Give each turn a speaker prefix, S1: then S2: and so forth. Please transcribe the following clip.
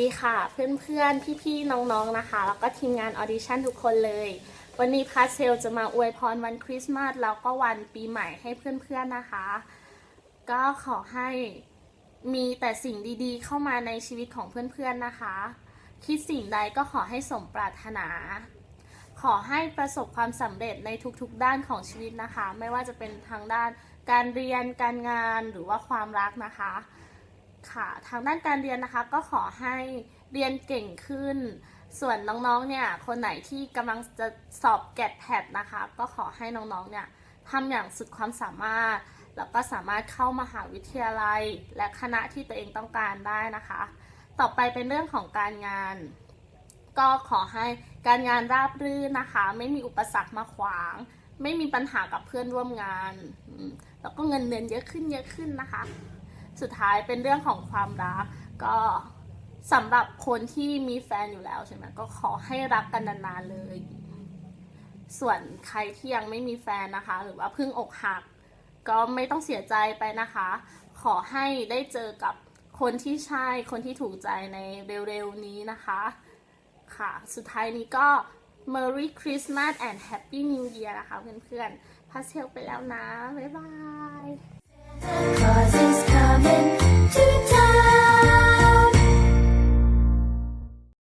S1: ดีค่ะเพื่อนๆ พี่ๆ น้องๆ นะคะ แล้วก็ทีมงานออดิชั่นทุกคนเลย วันนี้พาเซลจะมาอวยพรวันคริสต์มาสแล้วก็วันปีใหม่ให้เพื่อนๆ นะคะ ก็ขอให้มีแต่สิ่งดีๆ เข้ามาในชีวิตของเพื่อนๆ นะคะ คิดสิ่งใดก็ขอให้สมปรารถนา ขอให้ประสบความสำเร็จในทุกๆ ด้านของชีวิตนะคะ ไม่ว่าจะเป็นทางด้านการเรียน การงาน หรือว่าความรักนะคะ ค่ะ ทางด้านการเรียนนะคะก็ขอให้เรียนเก่งขึ้น ส่วนน้องๆเนี่ยคนไหนที่กำลังจะสอบแกดแพดนะคะ ก็ขอให้น้องๆเนี่ยทำอย่างสุดความสามารถ แล้วก็สามารถเข้ามหาวิทยาลัย และคณะที่ตัวเองต้องการได้นะคะ ต่อไปเป็นเรื่องของการงาน ก็ขอให้การงานราบรื่นนะคะ ไม่มีอุปสรรคมาขวาง ไม่มีปัญหากับเพื่อนร่วมงาน แล้วก็เงินเดือนเยอะขึ้นเยอะขึ้นนะคะ สุดท้ายเป็นเรื่องของความรัก ก็สำหรับคนที่มีแฟนอยู่แล้วใช่ไหมก็ขอให้รักกันนานๆเลย ส่วนใครที่ยังไม่มีแฟนนะคะ หรือว่าเพิ่งอกหัก ก็ไม่ต้องเสียใจไปนะคะ ขอให้ได้เจอกับคนที่ใช่คนที่ถูกใจในเร็วๆนี้นะคะ ค่ะ สุดท้ายนี้ก็ Merry Christmas and Happy New Year นะคะเพื่อนๆพาเซลไปแล้วนะ บ๊ายบาย